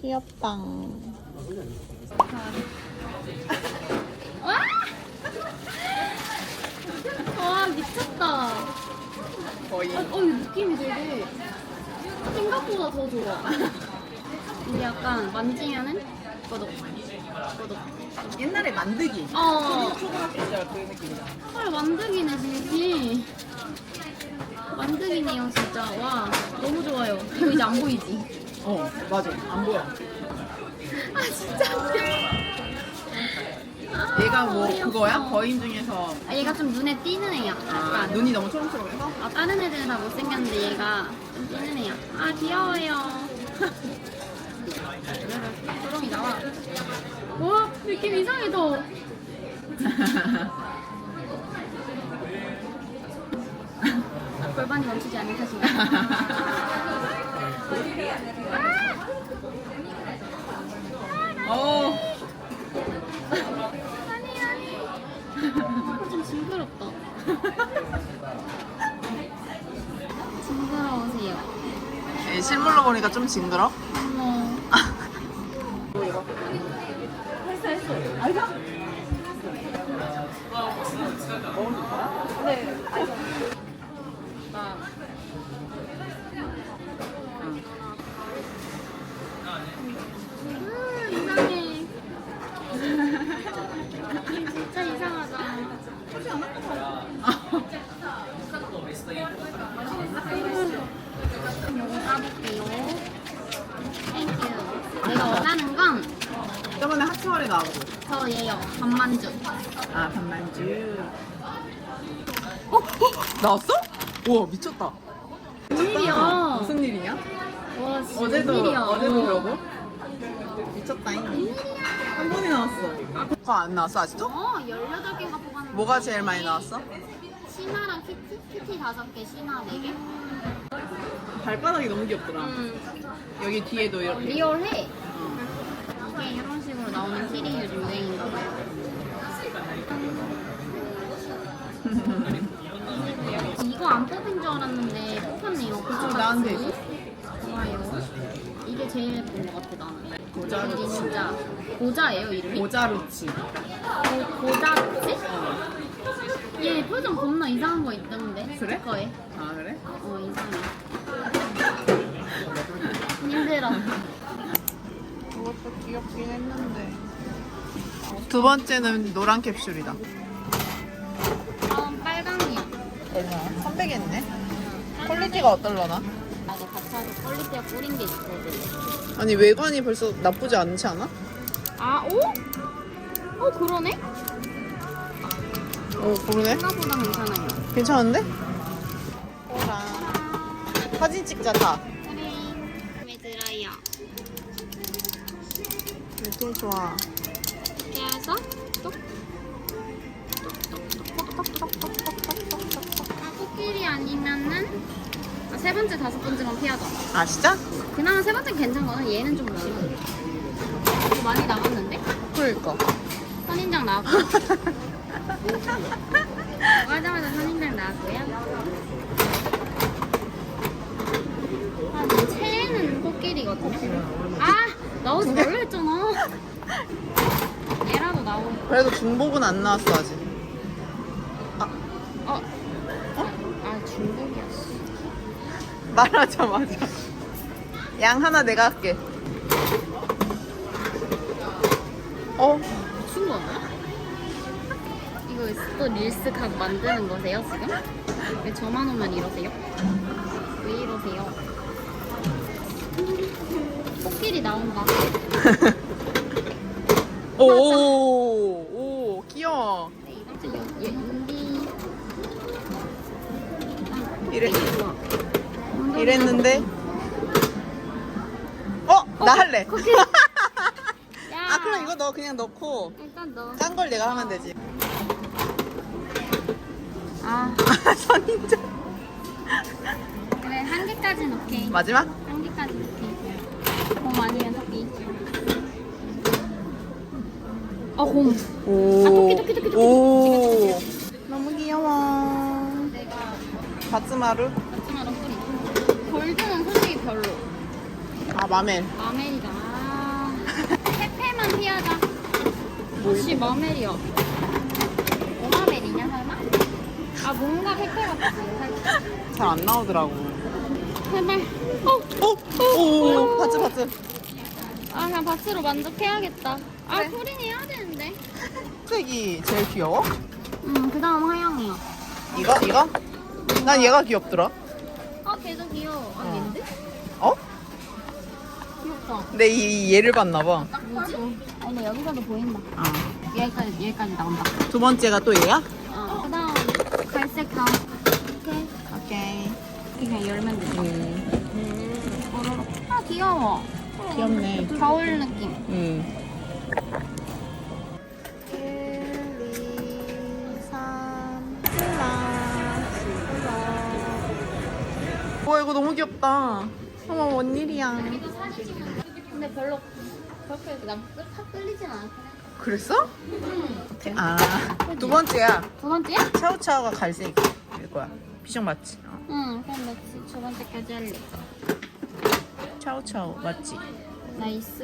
귀엽다. 와 미쳤다. 거의. 어, 이 느낌이 되게 생각보다 더 좋아. 이게 약간 만지면은 꺼덕, 꺼덕. 옛날에 만들기. 어, 초등학교 시절 그 느낌이야. 헐 만들기네 진짜. 만들기네요 진짜. 와 너무 좋아요. 이거 이제 안 보이지? 어, 맞아. 안 보여. 아 진짜 웃겨. 아, 얘가 뭐 어이없어. 그거야? 거인 중에서 아, 얘가 좀 눈에 띄는 애야. 아, 약간. 눈이 너무 초롱초롱해서? 아, 다른 애들은 다 못생겼는데 얘가 좀 띄는 애야. 아, 귀여워요. 조롱이 나와. 와, 느낌 이상해, 더. 골반이 멈추지 않는 탓인가? 어. 아니, 아니. 좀 징그럽다. 징그러우세요. 예, 실물로 보니까 좀 징그러? 어머. 음, 이상해. 진짜 이상하다. 이거 까볼게요. 땡큐. 내가 원하는 건 저번에 하츠월에 나오고. 저예요. 반만주. 아, 반만주. 어? 어? 나왔어? 우와, 미쳤다. 웬일이야? 무슨 일이냐? 와, 진짜 어제도, 웬일이야? 어제도 그러고? 미쳤다잉. 한 번이 나왔어. 그거 안 나왔어, 아직도? 어, 18개인가 뽑았는데. 뭐가 제일 많이 나왔어? 신화랑 키티? 키티 5개, 신화 4개? 발바닥이 너무 귀엽더라. 음, 여기 뒤에도 이렇게. 리얼해. 어. 이게 이런 식으로 나오는 키리 요즘 유행인가 봐요. 이거 안 뽑힌 줄 알았는데 뽑혔네요. 그쵸, 나한테 같이? 좋아요. 이게 제일 예쁜 것 같아, 나는. 고자루치. 이게 진짜 고자예요, 이름이? 모자루치. 고, 고자루치? 어. 얘 표정 겁나 이상한 거 있던데 그래? 스티커에 아, 그래? 어 이상해 그것도 귀엽긴 했는데. 두 번째는 노란 캡슐이다. 다음 빨강이야 얼마야? 300엔네? 퀄리티가 어떨려나? 나도 같이 퀄리티가 꿀인 게 있거든 아니 외관이 벌써 나쁘지 않지 않아? 아 오? 어 그러네? 오 그러네 생각보다 괜찮아요 괜찮은데? 호라 사진 찍자 다 이렇게 좋아 해서 똑 아, 코끼리 아니면은 아, 세 번째 다섯 번째만 피하자 아 진짜? 그나마 세 번째 괜찮거든. 얘는 좀 무시해. 이거 많이 나갔는데? 그러니까 선인장 나왔고. 하자마자 선인장 나왔고요. 아, 저 채는 코끼리거든요. 아! 나오지 말라 했잖아. 얘라도 나오고. 그래도 중복은 안 나왔어 아직 어? 아, 중국이었어. 말하자마자 양 하나 내가 할게 어? 미친 거 아니야? 이거 또 릴스 각 만드는 거세요, 지금? 왜 저만 오면 이러세요? 왜 이러세요? 나온다. 오 오오 오, 귀여워 네. 이래, 좋아. 이랬는데 어? 나 할래. 야. 아 그럼 이거 너 그냥 넣고 일단 너. 짠걸 내가 하면 되지 아, 아 선인장 그래 한 개까지는 오케이. 마지막? 오케이. 곰 아니면 토끼. 어 곰. 오. 아, 토끼, 토끼, 토끼, 토끼. 오. 너무 귀여워. 바츠마루? 마지막으로 뿌리. 골드는 솔직히 별로. 아, 마멜. 마멜이다. 아, 페페만 피하자. 혹시 마멜이야? 오마멜이냐 설마? 아 뭔가 페페 같아. 잘 안 나오더라고. 제발. 어? 어? 오, 봤지. 아 그냥 바스로 만족해야겠다. 아 소린 해야 되는데. 색이 제일 귀여워? 음 그다음 하영이야. 이거? 이거? 난 얘가 귀엽더라. 아 걔도 귀여워. 아 얘인데? 어? 귀엽다. 근데 이, 이 얘를 봤나 봐. 뭐지? 아 근데 여기서도 보인다. 아. 여기까지 여기까지 나온다. 두 번째가 또 얘야? 어 그다음 갈색 다음. 오케이. 오케이. 그냥 열면 돼. 음. 아 귀여워. 귀엽네. 겨울 느낌. 음. 와 이거 너무 귀엽다. 어머 웬일이야. 근데 별로 그렇게 난탁 끌리진 않아. 그랬어? 응. 아두 번째야. 두 번째야? 차오차오가 갈색일 거야. 피정 맞지? 어. 응. 그럼 나두 번째까지 할래. 차오차오 맞지? 나이스.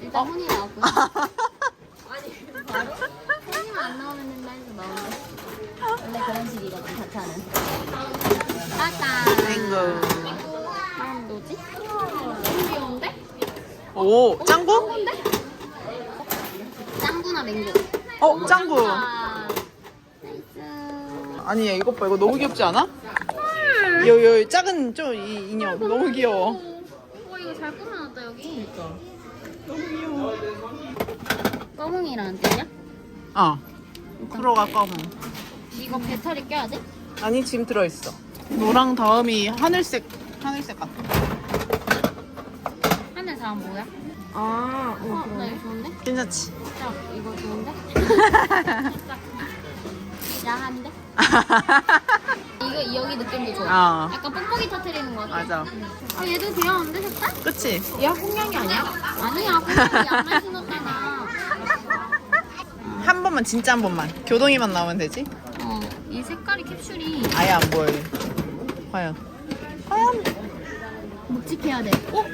일단 혼이 나왔고. 아니 바로? 혼이만 안 나오면 된다 해서 나오는데. 원래 그런 식이거든 자차는. 맞다. 맹고. 다음 뭐지? 너무 귀여운데? 오 짱구? 짱구인데? 짱구나 맹구. 어 짱구. 아, 나이스. 아니 야 이것 봐 이거 너무 귀엽지 않아? 요, 요 작은 좀 이 인형 너무 귀여워. 어 이거 잘 꾸며놨다 여기. 너무 귀여워. 꺼몽이라는 뜻이야? 어. 프로가 검은. 이거 배터리 껴야 돼? 아니 지금 들어있어. 노랑 다음이 하늘색 하늘색 같아. 하늘 사람 뭐야? 아, 어, 나 이거 좋은데? 괜찮지. 자, 이거 좋은데? 야한데? 이거 여기 느낌도 좋아. 어. 약간 뽁뽁이 터트리는 거 같아. 맞아. 아 얘도 귀여운데 색깔? 그치? 얘 홍냥이 아니야? 아니야, 뽁뽁이 양말 신었잖아. 한 번만 진짜 한 번만. 교동이만 나오면 되지? 어, 이 색깔이 캡슐이 아예 안 보여. 과연. 과연 묵직해야 돼. 어?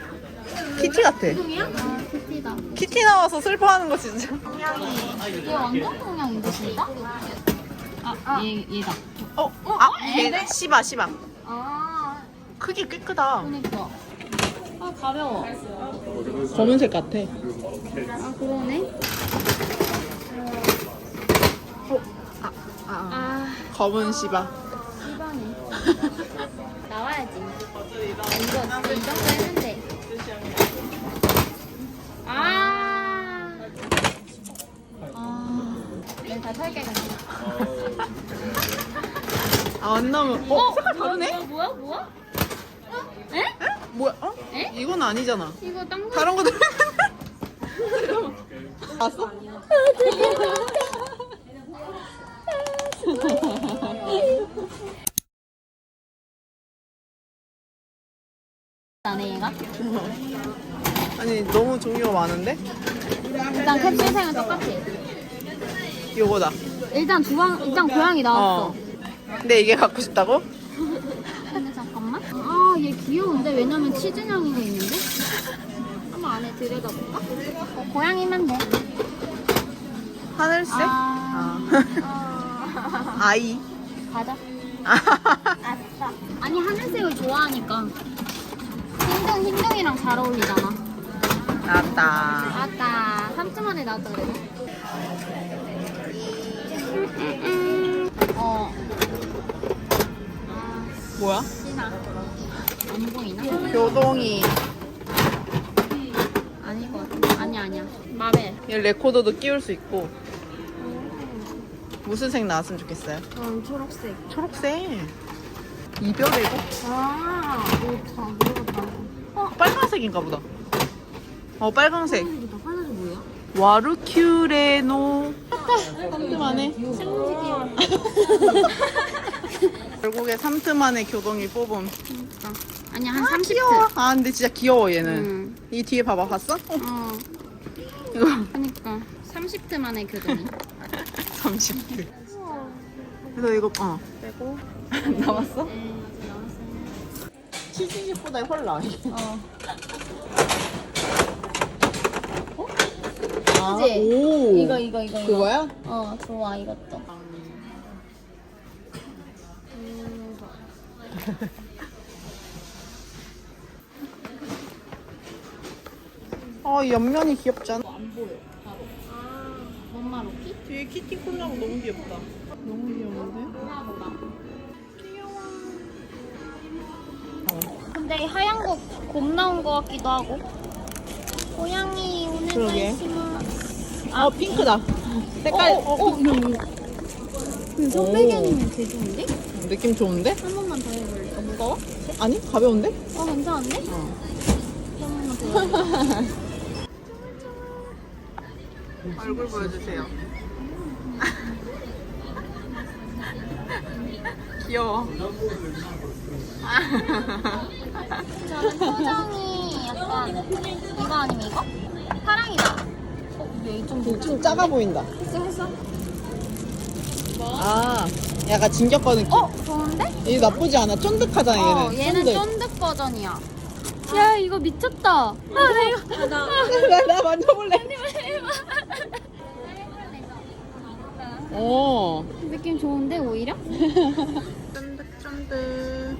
키티 같아. 이동이야? 아, 키티다. 키티 나와서 슬퍼하는 거 진짜. 얘 완전 동양인데 진짜? 아, 얘 얘다. 어? 아, 얘 시바 시바. 아, 크기 꽤 크다. 그러니까. 아 가벼워. 검은색 같아. 아 그러네. 어? 아, 아. 아 검은 시바. 시바네. 나와야지. 아, 이거 이 정도 했는데. 아. 아. 그냥. 아, 안 나오면. 어? 색깔 다르네? 뭐야 뭐야? 뭐야? 에? 에? 뭐야? 어? 에? 이건 아니잖아. 이거 딴 거. 다른 거 들. 봤어? 안해 얘가? 아니 너무 종류가 많은데? 일단 캡슐 색은 똑같아. 요거다. 일단 주황 일단 고양이 나왔어. 어. 근데 이게 갖고 싶다고? 근데 잠깐만. 아, 얘 귀여운데 왜냐면 치즈 향이가 있는데? 한번 안에 들여다볼까? 어, 고양이만 돼. 하늘색? 아. 아. 아이. 가자. 아싸. 아니 하늘색을 좋아하니까. 흰둥 흰둥이랑 잘 어울리잖아. 나왔다. 아따. 3주 만에 나왔다 그래. 어. 아, 뭐야? 신아. 안 보이나? 교동이. 아닌 것 같아. 아니야, 아니야. 마벨. 얘 레코더도 끼울 수 있고. 무슨 색 나왔으면 좋겠어요? 전 초록색. 초록색. 이별의 곡? 아, 오잘 모르겠다. 어, 빨간색인가 보다. 어, 빨간색. 빨간색이다. 빨간색 뭐야? 와르큐레노. 삼트만에. 생무지개야. 결국에 삼트만에 교동이 뽑음. 그러니까. 아니야, 한 30트. 귀여워. 아, 근데 진짜 귀여워, 얘는. 응. 이 뒤에 봐봐, 봤어? 어, 어, 이거 그니까. 30트 만에 교동이. 30트. 그래서 이거, 어. 빼고. 나왔어? 네, 나왔어요. 치즈식보다 훨 나아, 이게. 어. 오. 이거 이거 이거 이거. 그거야? 어 좋아 이것도. 어, 이 옆면이 귀엽잖아. 엄마 로키? 뒤에 키티 콜라고 너무 귀엽다. 너무 귀여운데? 근데 이 하얀 거 곰 나온 거 같기도 하고. 고양이 오늘 그러게. 아, 핑크다. 색깔. 어, 어, 어. 음, 선배견이면 개 좋은데? 느낌 좋은데? 한 번만 더 해볼래? 어, 무거워? 아니, 가벼운데? 어, 괜찮은데? 어. 한 번만 더 해볼래? 얼굴 보여주세요. 귀여워. 저는 표정이 약간 이거 아니면 이거? 파랑이다. 어, 얘좀 좀 작아 보인다. 했어 했어? 아, 약간 진격거 느낌. 어, 좋은데? 얘 나쁘지 않아. 쫀득하잖아, 얘는. 어, 얘는 쫀득. 버전이야. 야, 이거 미쳤다. 아. 나. 나, 나 만져볼래. 어. 느낌 좋은데, 오히려? 쫀득쫀득.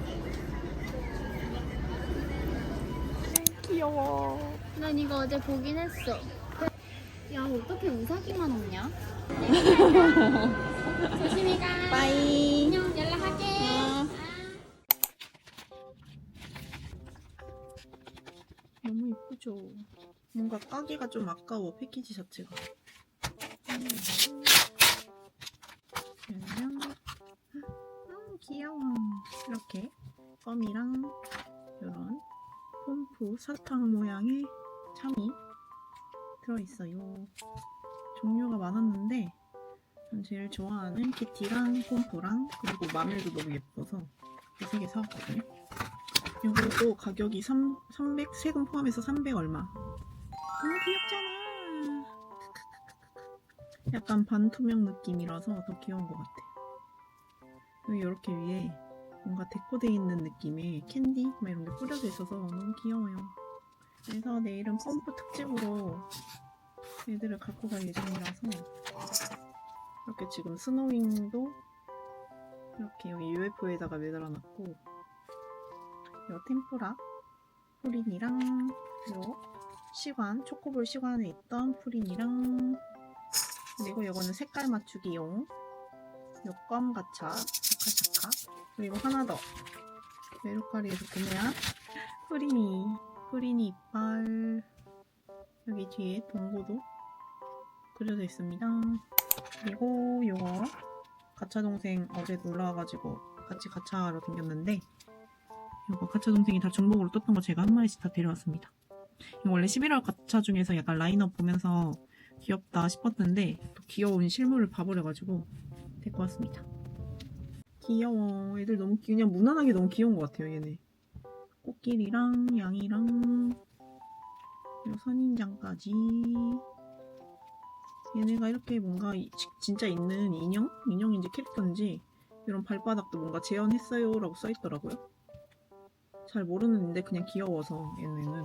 귀여워. 난 이거 어제 보긴 했어. 야, 어떻게 우사기만 없냐? 조심히 가. 빠이. 안녕, 연락할게. 어. 너무 이쁘죠? 뭔가 까기가 좀 아까워, 패키지 자체가. 그러면, 음, 귀여워. 이렇게 껌이랑 이런 pom프 사탕 모양의 참이 들어있어요. 종류가 많았는데, 전 제일 좋아하는 키티랑 pom프랑 그리고 마멜도 너무 예뻐서 이 세 개 사왔거든요. 이것도 가격이 3, 300 세금 포함해서 300 얼마. 너무 귀엽잖아. 약간 반투명 느낌이라서 더 귀여운 것 같아. 여기 이렇게 위에 뭔가 데코돼 있는 느낌의 캔디 막 이런 게 뿌려져 있어서 너무 귀여워요. 그래서 내일은 펌프 특집으로 애들을 갖고 갈 예정이라서 이렇게 지금 스노윙도 이렇게 여기 UFO에다가 매달아놨고 요 템프라 프린이랑 요 시관 초코볼 시관에 있던 프린이랑 그리고 요거는 색깔 맞추기용 요껌 가차 샤카샤카 그리고 하나 더. 메루카리에서 구매한 프린이 프린이 이빨 여기 뒤에 동고도 그려져 있습니다 그리고 요거 가차 동생 어제 놀러와가지고 같이 가차하러 다녔는데 이거 가차 동생이 다 중복으로 떴던 거 제가 한 마리씩 다 데려왔습니다. 원래 11월 가차 중에서 약간 라인업 보면서 귀엽다 싶었는데 또 귀여운 실물을 봐버려가지고 데리고 왔습니다. 귀여워. 애들 너무 귀 그냥 무난하게 너무 귀여운 것 같아요 얘네. 코끼리랑 양이랑 그리고 선인장까지 얘네가 이렇게 뭔가 이- 지- 진짜 있는 인형? 인형인지 캐릭터인지 이런 발바닥도 뭔가 재현했어요 라고 써있더라고요. 잘 모르는데 그냥 귀여워서 얘네는